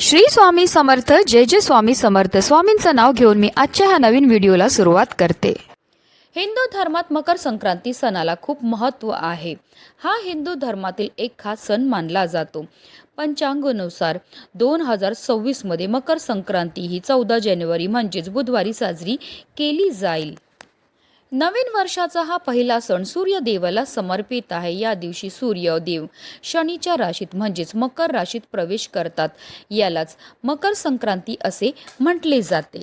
श्री स्वामी समर्थ जय जय स्वामी समर्थ. स्वामींचं नाव घेऊन मी आजच्या ह्या नवीन व्हिडिओला सुरुवात करते. हिंदू धर्मात मकर संक्रांती सणाला खूप महत्त्व आहे. हा हिंदू धर्मातील एक खास सण मानला जातो. पंचांगानुसार दोन हजार सव्वीसमध्ये मकर संक्रांती ही चौदा जानेवारी म्हणजेच बुधवारी साजरी केली जाईल. नवीन वर्षाचा हा पहिला सण सूर्यदेवाला समर्पित आहे. या दिवशी सूर्यदेव शनीच्या राशीत म्हणजेच मकर राशीत प्रवेश करतात. यालाच मकर संक्रांती असे म्हटले जाते.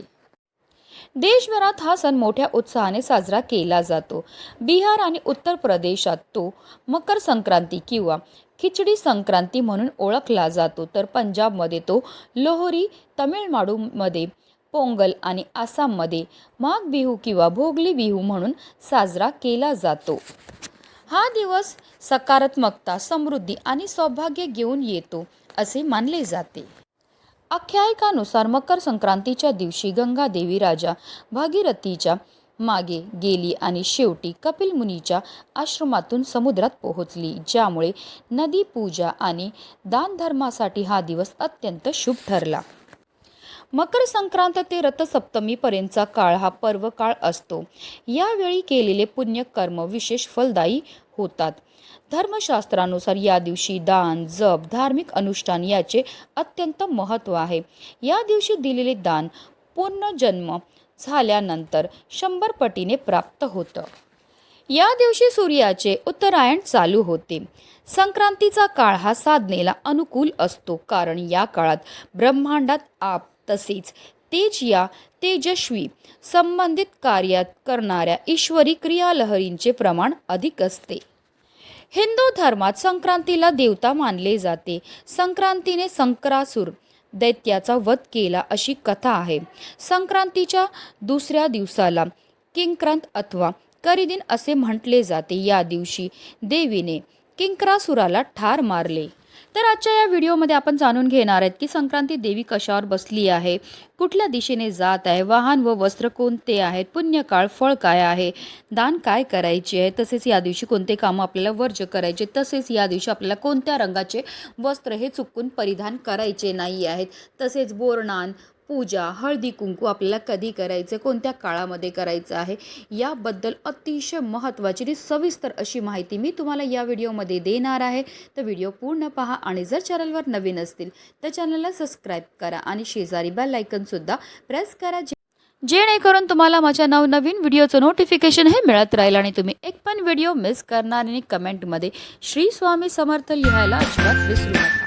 देशभरात हा सण मोठ्या उत्साहाने साजरा केला जातो. बिहार आणि उत्तर प्रदेशात तो मकर संक्रांती किंवा खिचडी संक्रांती म्हणून ओळखला जातो. तर पंजाबमध्ये तो लोहरी तमिळनाडूमध्ये पोंगल आणि आसाममध्ये माघ बिहू किंवा भोगली बिहू म्हणून साजरा केला जातो. हा दिवस सकारात्मकता समृद्धी आणि सौभाग्य घेऊन येतो असे मानले जाते. आख्यायिकानुसार मकर संक्रांतीच्या दिवशी गंगा देवी राजा भागीरथीच्या मागे गेली आणि शेवटी कपिल मुनीच्या आश्रमातून समुद्रात पोहोचली ज्यामुळे नदी पूजा आणि दानधर्मासाठी हा दिवस अत्यंत शुभ ठरला. मकर संक्रांत ते रथसप्तमीपर्यंतचा काळ हा पर्व काळ असतो. यावेळी केलेले पुण्यकर्म विशेष फलदायी होतात. धर्मशास्त्रानुसार या दिवशी दान जप धार्मिक अनुष्ठान याचे अत्यंत महत्त्व आहे. या दिवशी दिलेले दान पुनर्जन्म झाल्यानंतर शंभर पटीने प्राप्त होतं. या दिवशी सूर्याचे उत्तरायण चालू होते. संक्रांतीचा काळ हा साधनेला अनुकूल असतो कारण या काळात ब्रह्मांडात आप तसेच तेज या तेजस्वी संबंधित कार्यात करणाऱ्या ईश्वरी क्रियालहरींचे प्रमाण अधिक असते. हिंदू धर्मात संक्रांतीला देवता मानले जाते. संक्रांतीने संक्रासूर दैत्याचा वध केला अशी कथा आहे. संक्रांतीच्या दुसऱ्या दिवसाला किंक्रांत अथवा करिदिन असे म्हटले जाते. या दिवशी देवीने किंक्रासुराला ठार मारले. तर आजच्या या व्हिडिओमध्ये आपण जाणून घेणार आहेत की संक्रांती देवी कशावर बसली आहे कुठल्या दिशेने जात आहे वाहन व वस्त्र कोणते आहेत पुण्यकाळ फळ काय आहे दान काय करायचे आहे तसेच या दिवशी कोणते कामं आपल्याला वर्ज करायचे तसेच या दिवशी आपल्याला कोणत्या रंगाचे वस्त्र हे चुकून परिधान करायचे नाही आहेत तसेच बोरणान पूजा हळदी कुंकू आपल्याला कधी करायचं कोणत्या काळामध्ये करायचं आहे याबद्दल अतिशय महत्त्वाची आणि सविस्तर अशी माहिती मी तुम्हाला या व्हिडिओमध्ये देणार आहे. तर व्हिडिओ पूर्ण पहा आणि जर चॅनलवर नवीन असतील तर चॅनलला सबस्क्राईब करा आणि शेजारी बेल आयकनसुद्धा प्रेस करा जे जेणेकरून तुम्हाला माझ्या नवनवीन व्हिडिओचं नोटिफिकेशन हे मिळत राहील आणि तुम्ही एक पण व्हिडिओ मिस करणार आणि कमेंटमध्ये श्री स्वामी समर्थ लिहायला अजिबात विसरू नका.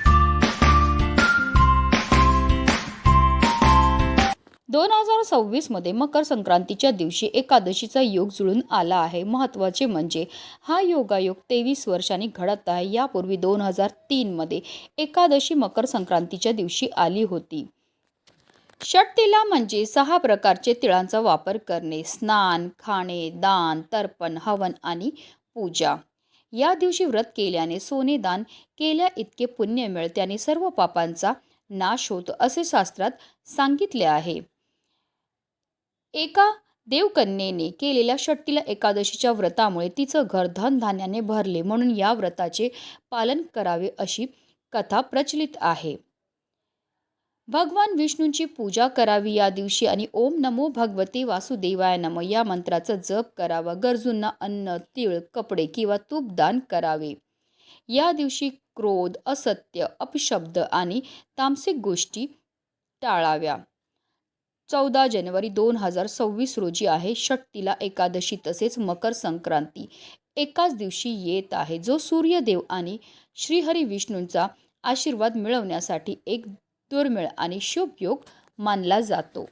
दोन हजार सव्वीसमध्ये मकर संक्रांतीच्या दिवशी एकादशीचा योग जुळून आला आहे. महत्त्वाचे म्हणजे हा योगायोग तेवीस वर्षांनी घडत आहे. यापूर्वी दोन हजार तीनमध्ये एकादशी मकर संक्रांतीच्या दिवशी आली होती. षटतिला म्हणजे सहा प्रकारचे तिळांचा वापर करणे स्नान खाणे दान तर्पण हवन आणि पूजा. या दिवशी व्रत केल्याने सोने दान केल्या इतके पुण्य मिळते आणि सर्व पापांचा नाश होतो असे शास्त्रात सांगितले आहे. एका देवकन्येने केलेल्या षट्टीला एकादशीच्या व्रतामुळे तिचं घर धनधान्याने भरले म्हणून या व्रताचे पालन करावे अशी कथा प्रचलित आहे. भगवान विष्णूंची पूजा करावी या दिवशी आणि ओम नमो भगवते वासुदेवाय नम या मंत्राचा जप करावा गरजूंना अन्न तीळ कपडे किंवा तूप दान करावे. या दिवशी क्रोध असत्य अपशब्द आणि तामसिक गोष्टी टाळाव्या. चौदा जानेवारी दोन हजार सव्वीस रोजी आहे. षट्टीला एकादशी तसेच मकर संक्रांती एकाच दिवशी येत आहे. जो सूर्यदेव आणि श्रीहरी विष्णूंचा आशीर्वाद मिळवण्यासाठी एक दुर्मिळ आणि शुभ योग मानला जातो.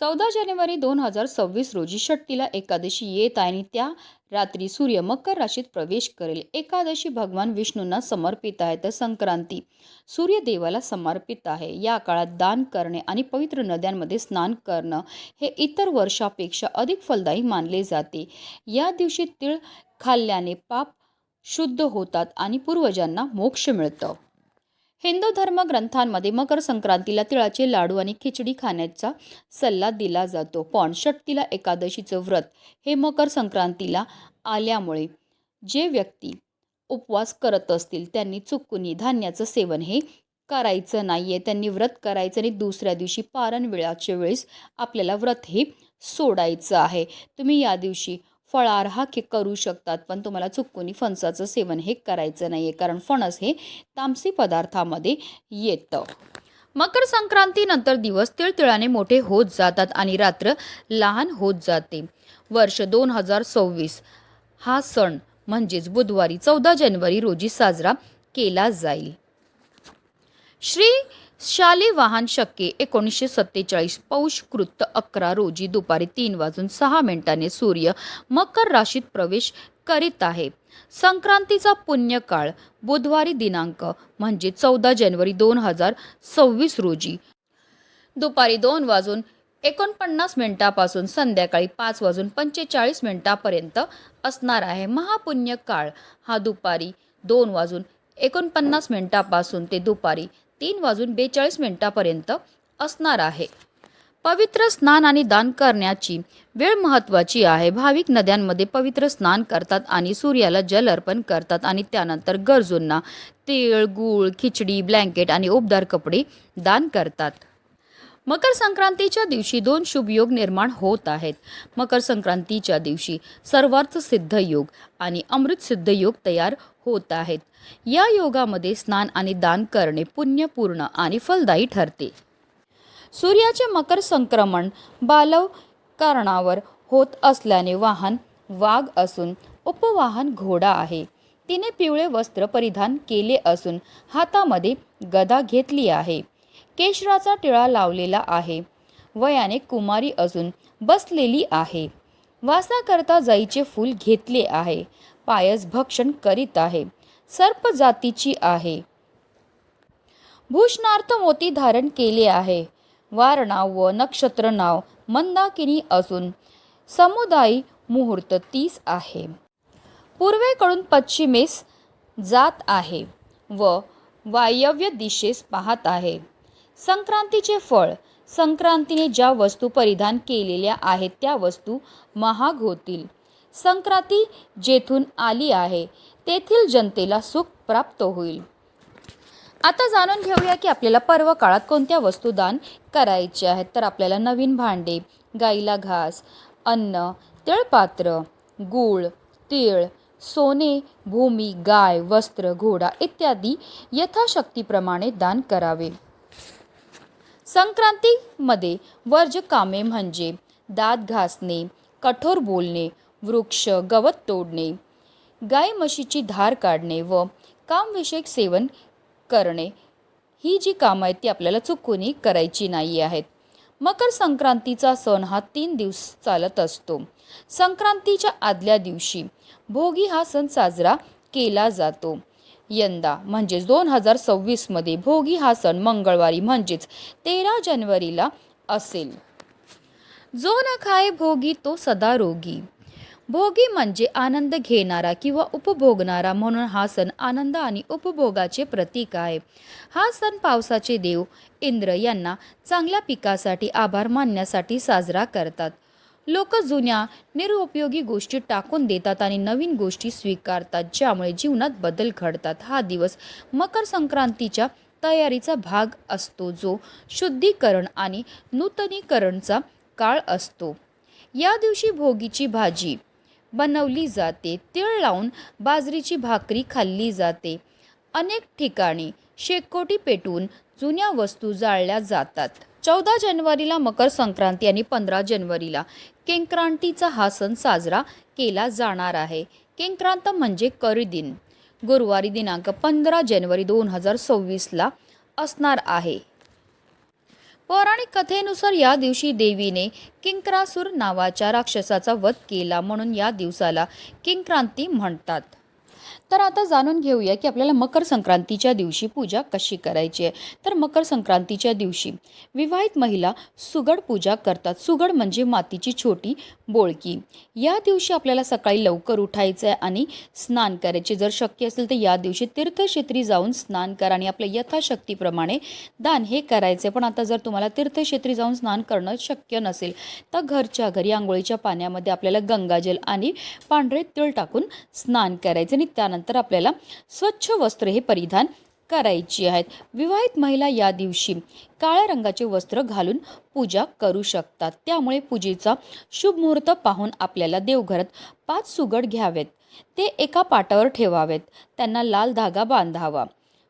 चौदा जानेवारी दोन हजार सव्वीस रोजी षट्टीला एकादशी येत आहे आणि त्या रात्री सूर्य मकर राशीत प्रवेश करेल. एकादशी भगवान विष्णूंना समर्पित आहे तर संक्रांती सूर्यदेवाला समर्पित आहे. या काळात दान करणे आणि पवित्र नद्यांमध्ये स्नान करणं हे इतर वर्षापेक्षा अधिक फलदायी मानले जाते. या दिवशी तीळ खाल्ल्याने पाप शुद्ध होतात आणि पूर्वजांना मोक्ष मिळतं. हिंदू धर्म ग्रंथांमध्ये मकर संक्रांतीला तिळाचे लाडू आणि खिचडी खाण्याचा सल्ला दिला जातो. पण षटतीला एकादशीचं व्रत हे मकर संक्रांतीला आल्यामुळे जे व्यक्ती उपवास करत असतील त्यांनी चुकूनही धान्याचं सेवन हे करायचं नाही आहे त्यांनी व्रत करायचं आणि दुसऱ्या दिवशी पारण वेळाच्या वेळेस आपल्याला व्रत हे सोडायचं आहे. तुम्ही या दिवशी फळार हा के करू शकतात. पण तुम्हाला चुकूनी फणसाचं सेवन हे करायचं नाही आहे कारण फणस हे तामसी पदार्थामध्ये येतं. मकर संक्रांतीनंतर दिवस तिळतिळाने मोठे होत जातात आणि रात्र लहान होत जाते. वर्ष दोन हजार सव्वीस हा सण म्हणजेच बुधवारी चौदा जानेवारी रोजी साजरा केला जाईल. श्री शाली वाहन शक्के एकोणीसशे सत्तेचाळीस पौष कृत्त अकरा रोजी दुपारी तीन वाजून सहा मिनिटांनी सूर्य मकर राशीत प्रवेश करीत आहे. संक्रांतीचा पुण्यकाळ बुधवारी दिनांक म्हणजे चौदा जानेवारी दोन हजार सव्वीस रोजी. दुपारी दोन वाजून एकोणपन्नास मिनिटापासून संध्याकाळी पाच वाजून पंचेचाळीस मिनिटापर्यंत असणार आहे महापुण्य काळ हा दुपारी दोन वाजून एकोणपन्नास मिनिटापासून ते दुपारी तीन वाजून बेचाळीस मिनिटापर्यंत असणार आहे. पवित्र स्नान आणि दान करण्याची वेळ महत्त्वाची आहे. भाविक नद्यांमध्ये पवित्र स्नान करतात आणि सूर्याला जल अर्पण करतात आणि त्यानंतर गरजूंना तीळ गूळ खिचडी ब्लँकेट आणि उबदार कपडे दान करतात. मकर संक्रांतीच्या दिवशी दोन शुभ योग निर्माण होत आहेत. मकर संक्रांतीच्या दिवशी सर्वार्थ सिद्ध योग आणि अमृत सिद्ध योग तयार होत आहेत. या योगामध्ये स्नान आणि दान करणे पुण्यपूर्ण आणि फलदायी ठरते. सूर्याचे मकर संक्रमण बालव कारणावर होत असल्याने वाहन वाघ असून उपवाहन घोडा आहे. तिने पिवळे वस्त्र परिधान केले असून हातामध्ये गदा घेतली आहे. केशराचा टिळा लावलेला आहे. वयाने कुमारी अजून बसलेली आहे. वासाकरता जाईचे फूल घेतले आहे. पायस भक्षण करीत आहे. सर्प जातीची आहे. भूषणार्थ मोती धारण केले आहे. वारणाव व नक्षत्र नाव मंदाकिनी असून समुदायी मुहूर्त तीस आहे. पूर्वेकडून पश्चिमेस जात आहे व वायव्य दिशेस पाहत आहे. संक्रांतीचे फळ. संक्रांतीने ज्या वस्तू परिधान केलेल्या आहेत त्या वस्तू महाग होतील. संक्रांती जेथून आली आहे तेथील जनतेला सुख प्राप्त होईल. आता जाणून घेऊया की आपल्याला पर्व काळात कोणत्या वस्तू दान करायचे आहेत. तर आपल्याला नवीन भांडे गाईला घास अन्न तिळपात्र गूळ तीळ सोने भूमी गाय वस्त्र घोडा इत्यादी यथाशक्तीप्रमाणे दान करावे. संक्रांतीमध्ये वर्ज कामे म्हणजे दात घासणे कठोर बोलणे वृक्ष गवत तोडणे गाय म्हशीची धार काढणे व कामविषयक सेवन करणे ही जी कामं आहेत ती आपल्याला चुकूनही करायची नाही आहेत. मकर संक्रांतीचा सण हा तीन दिवस चालत असतो. संक्रांतीच्या आदल्या दिवशी भोगी हा सण साजरा केला जातो. यंदा. म्हणजेच दोन हजार सव्वीसमध्ये भोगी हा सण मंगळवारी म्हणजेच तेरा जानेवारीला असेल. जो न खाय भोगी तो सदा रोगी. भोगी म्हणजे आनंद घेणारा किंवा उपभोगणारा म्हणून हा सण आनंद आणि उपभोगाचे प्रतीक आहे. हा सण पावसाचे देव इंद्र यांना चांगल्या पिकासाठी आभार मानण्यासाठी साजरा करतात. लोक जुन्या निरुपयोगी गोष्टी टाकून देतात आणि नवीन गोष्टी स्वीकारतात ज्यामुळे जीवनात बदल घडतात. हा दिवस मकर संक्रांतीच्या तयारीचा भाग असतो जो शुद्धीकरण आणि नूतनीकरणचा काळ असतो. या दिवशी भोगीची भाजी बनवली जाते. तीळ लावून बाजरीची भाकरी खाल्ली जाते. अनेक ठिकाणी शेकोटी पेटून जुन्या वस्तू जाळल्या जातात. चौदा जानेवारीला मकर संक्रांती आणि पंधरा जानेवारीला केंक्रांतीचा हा सण साजरा केला जाणार आहे. केंक्रांत म्हणजे करी दिन. गुरुवारी दिनांक पंधरा जानेवारी दोन हजार सव्वीसला असणार आहे. पौराणिक कथेनुसार या दिवशी देवीने किंक्रासूर नावाच्या राक्षसाचा वध केला म्हणून या दिवसाला किंक्रांती म्हणतात. तर आता जाणून घेऊया की आपल्याला मकर संक्रांतीच्या दिवशी पूजा कशी करायची आहे. तर मकर संक्रांतीच्या दिवशी विवाहित महिला सुगड पूजा करतात. सुगड म्हणजे मातीची छोटी बोळकी. या दिवशी आपल्याला सकाळी लवकर उठायचं आहे आणि स्नान करायचे. जर शक्य असेल तर या दिवशी तीर्थक्षेत्री जाऊन स्नान करा आणि आपल्या यथाशक्तीप्रमाणे दान हे करायचे पण आता जर तुम्हाला तीर्थक्षेत्री जाऊन स्नान करणं शक्य नसेल तर घरच्या घरी आंघोळीच्या पाण्यामध्ये आपल्याला गंगाजल आणि पांढरे तिळ टाकून स्नान करायचे आणि त्यानंतर आपल्याला स्वच्छ वस्त्र हे परिधान करायची आहेत. विवाहित महिला या दिवशी काळ्या रंगाचे वस्त्र घालून पूजा करू शकतात. त्यामुळे पूजेचा शुभ मुहूर्त पाहून आपल्याला देवघरात पाच सुगड घ्यावेत. ते एका पाटावर ठेवावेत. त्यांना लाल धागा बांधावा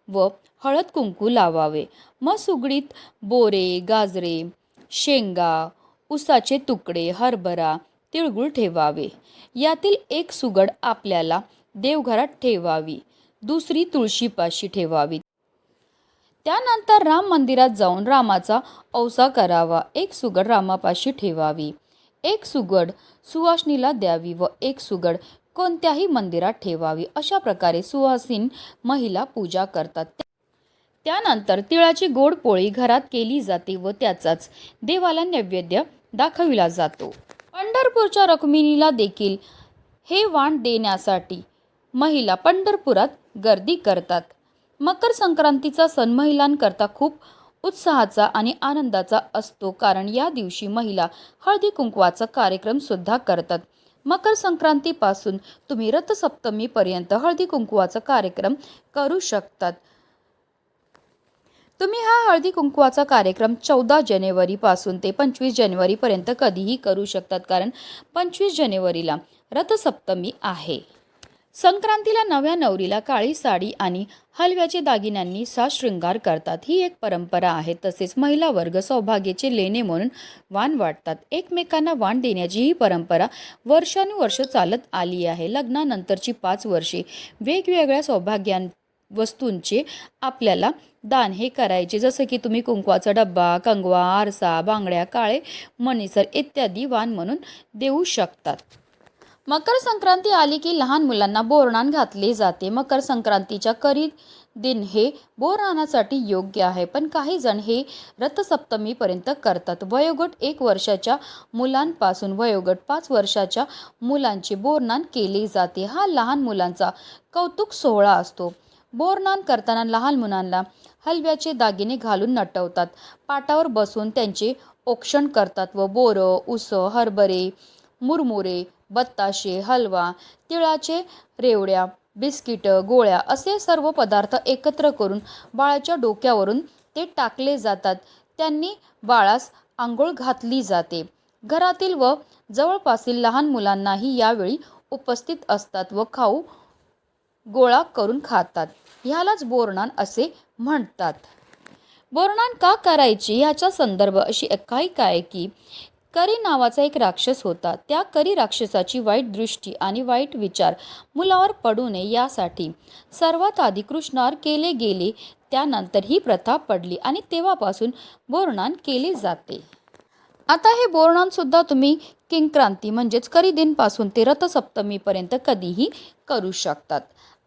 व हळद कुंकू लावावे. मग सुगडीत बोरे गाजरे शेंगा उसाचे तुकडे हरभरा तिळगुळ ठेवावे. यातील एक सुगड आपल्याला देवघरात ठेवावी. दुसरी तुळशीपाशी ठेवावी. त्यानंतर राम मंदिरात जाऊन रामाचा औसा करावा. एक सुगड रामापाशी ठेवावी. एक सुगड सुवासनीला द्यावी व एक सुगड कोणत्याही मंदिरात ठेवावी. अशा प्रकारे सुवासीन महिला पूजा करतात. त्यानंतर तिळाची गोड पोळी घरात केली जाते व त्याचाच देवाला नैवेद्य दाखविला जातो. पंढरपूरच्या रक्मिणीला देखील हे वाण देण्यासाठी महिला पंढरपुरात गर्दी करतात. मकर संक्रांतीचा सण महिलांकरता खूप उत्साहाचा आणि आनंदाचा असतो. कारण या दिवशी महिला हळदी कुंकवाचा कार्यक्रम सुद्धा करतात. मकर संक्रांतीपासून तुम्ही रथसप्तमीपर्यंत हळदी कुंकवाचा कार्यक्रम करू शकतात. तुम्ही हा हळदी कुंकवाचा कार्यक्रम चौदा जानेवारीपासून ते पंचवीस जानेवारीपर्यंत कधीही करू शकतात. कारण पंचवीस जानेवारीला रथसप्तमी आहे. संक्रांतीला नव्या नवरीला काळी साडी आणि हलव्याचे दागिन्यांनी साज शृंगार करतात. ही एक परंपरा आहे. तसेच महिला वर्ग सौभाग्याचे लेणे म्हणून वाण वाटतात. एकमेकांना वाण देण्याची ही परंपरा वर्षानुवर्ष चालत आली आहे. लग्नानंतरची पाच वर्षे वेगवेगळ्या सौभाग्यां वस्तूंचे आपल्याला दान हे करायचे. जसं की तुम्ही कुंकवाचा डब्बा कंगवा आरसा बांगड्या काळे मणीसर इत्यादी वाण म्हणून देऊ शकतात. मकर संक्रांती आली की लहान मुलांना बोरणान घातले जाते. मकर संक्रांतीच्या करी दिन हे बोरणासाठी योग्य आहे पण काही जण हे रथसप्तमीपर्यंत करतात. वयोगट एक वर्षाच्या मुलांपासून वयोगट पाच वर्षाच्या मुलांचे बोरणान केले जाते. हा लहान मुलांचा कौतुक सोहळा असतो. बोरनान करताना लहान मुलांना हलव्याचे दागिने घालून नटवतात. पाटावर बसून त्यांचे औक्षण करतात व बोरं उस हरभरे मुरमुरे बत्ताशे हलवा तिळाचे रेवड्या बिस्किटं गोळ्या असे सर्व पदार्थ एकत्र करून बाळाच्या डोक्यावरून ते टाकले जातात. त्यांनी बाळास आंघोळ घातली जाते. घरातील व जवळपासील लहान मुलांनाही यावेळी उपस्थित असतात व खाऊ गोळा करून खातात. ह्यालाच बोरणान असे म्हणतात. बोरणान का करायची? ह्याचा संदर्भ अशी एकाएक आहे की करी नावाचा एक राक्षस होता. त्या करी राक्षसाची वाईट दृष्टी आणि वाईट विचार मुलावर पडू नये यासाठी सर्वात आधी कृष्णावर केले गेले. त्यानंतर ही प्रथा पडली आणि तेव्हापासून बोरणान केले जाते. आता हे बोरणानसुद्धा तुम्ही किंक्रांती म्हणजेच करी दिनपासून ते रथसप्तमीपर्यंत कधीही करू शकतात.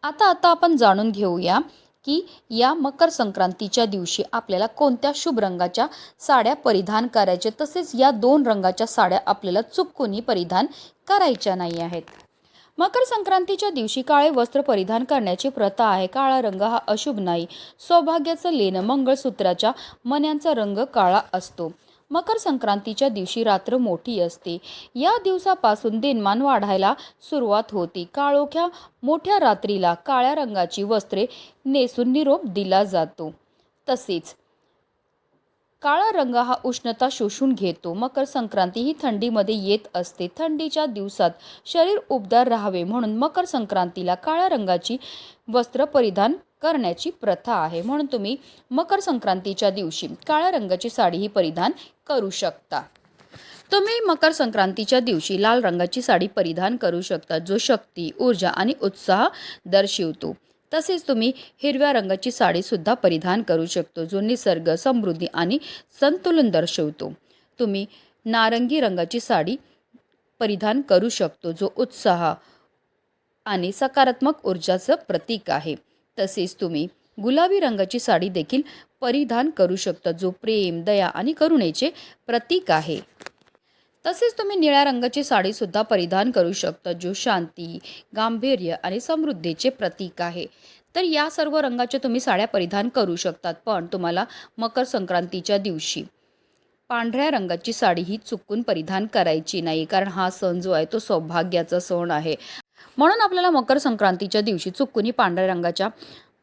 आता आता आपण जाणून घेऊया. की या मकर संक्रांतीच्या दिवशी आपल्याला कोणत्या शुभ रंगाच्या साड्या परिधान करायच्या तसेच या दोन रंगाच्या साड्या आपल्याला चुकूनही परिधान करायच्या नाही आहेत. मकर संक्रांतीच्या दिवशी काळे वस्त्र परिधान करण्याची प्रथा आहे. काळा रंग हा अशुभ नाही. सौभाग्याचं लेणं मंगळसूत्राच्या मन्यांचा रंग काळा असतो. मकर संक्रांतीच्या दिवशी रात्र मोठी असते. या दिवसापासून दिनमान वाढायला सुरुवात होती. काळोख्या मोठ्या रात्रीला काळ्या रंगाची वस्त्रे नेसून निरोप दिला जातो. तसेच काळा रंग हा उष्णता शोषून घेतो. मकर संक्रांती ही थंडीमध्ये येत असते. थंडीच्या दिवसात शरीर उबदार राहावे म्हणून मकर संक्रांतीला काळ्या रंगाची वस्त्र परिधान करण्याची प्रथा आहे. म्हणून तुम्ही मकर संक्रांतीच्या दिवशी काळ्या रंगाची साडीही परिधान करू शकता. तुम्ही मकर संक्रांतीच्या दिवशी लाल रंगाची साडी परिधान करू शकता जो शक्ती ऊर्जा आणि उत्साह दर्शवतो. तसेच तुम्ही हिरव्या रंगाची साडीसुद्धा परिधान करू शकतो जो निसर्ग समृद्धी आणि संतुलन दर्शवतो. तुम्ही नारंगी रंगाची साडी परिधान करू शकतो जो उत्साह आणि सकारात्मक ऊर्जाचं प्रतीक आहे. तसेच तुम्ही गुलाबी रंगाची साडी देखील परिधान करू शकता जो प्रेम दया आणि करुणेचे प्रतीक आहे. तसेच तुम्ही निळ्या रंगाची साडीसुद्धा परिधान करू शकता जो शांती गांभीर्य आणि समृद्धीचे प्रतीक आहे. तर या सर्व रंगाच्या तुम्ही साड्या परिधान करू शकतात पण तुम्हाला मकर संक्रांतीच्या दिवशी पांढऱ्या रंगाची साडी ही चुकून परिधान करायची नाही कारण हा सण जो आहे तो सौभाग्याचा सण आहे. म्हणून आपल्याला मकर संक्रांतीच्या दिवशी चुकूनही पांढऱ्या रंगाच्या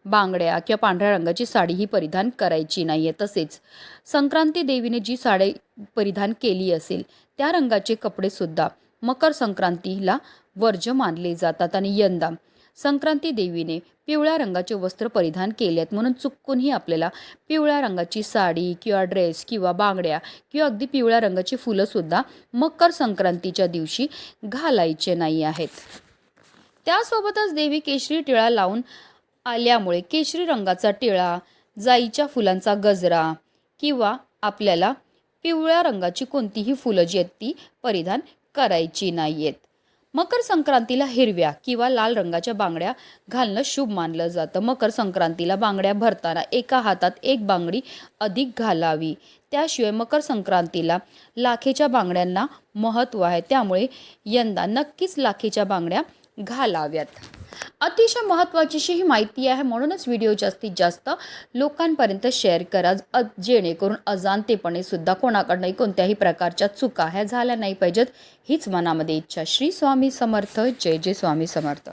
बांगड्या किंवा पांढऱ्या रंगाची साडी ही परिधान करायची नाही आहे तसेच संक्रांती देवीने जी साडी परिधान केली असेल त्या रंगाचे कपडेसुद्धा मकर संक्रांतीला वर्ज्य मानले जातात आणि यंदा संक्रांती देवीने पिवळ्या रंगाचे वस्त्र परिधान केले आहेत. म्हणून चुकूनही आपल्याला पिवळ्या रंगाची साडी किंवा ड्रेस किंवा बांगड्या किंवा अगदी पिवळ्या रंगाची फुलंसुद्धा मकर संक्रांतीच्या दिवशी घालायचे नाही आहेत. त्यासोबतच देवी केशरी टिळा लावून आल्यामुळे केशरी रंगाचा टिळा जाईच्या फुलांचा गजरा किंवा आपल्याला पिवळ्या रंगाची कोणतीही फुलं जी आहेत ती परिधान करायची नाही आहेत मकर संक्रांतीला हिरव्या किंवा लाल रंगाच्या बांगड्या घालणं शुभ मानलं जातं. मकर संक्रांतीला बांगड्या भरताना एका हातात एक बांगडी अधिक घालावी. त्याशिवाय मकर संक्रांतीला लाखेच्या बांगड्यांना महत्त्व आहे. त्यामुळे यंदा नक्कीच लाखेच्या बांगड्या घालाव्यात. अतिशय महत्त्वाचीशी ही माहिती आहे म्हणूनच व्हिडिओ जास्तीत जास्त लोकांपर्यंत शेअर करा अ- जेणेकरून अजाणतेपणे सुद्धा कोणाकडनंही कोणत्याही प्रकारच्या चुका ह्या झाल्या नाही पाहिजेत. हीच मनामध्ये इच्छा. श्री स्वामी समर्थ. जय जय स्वामी समर्थ.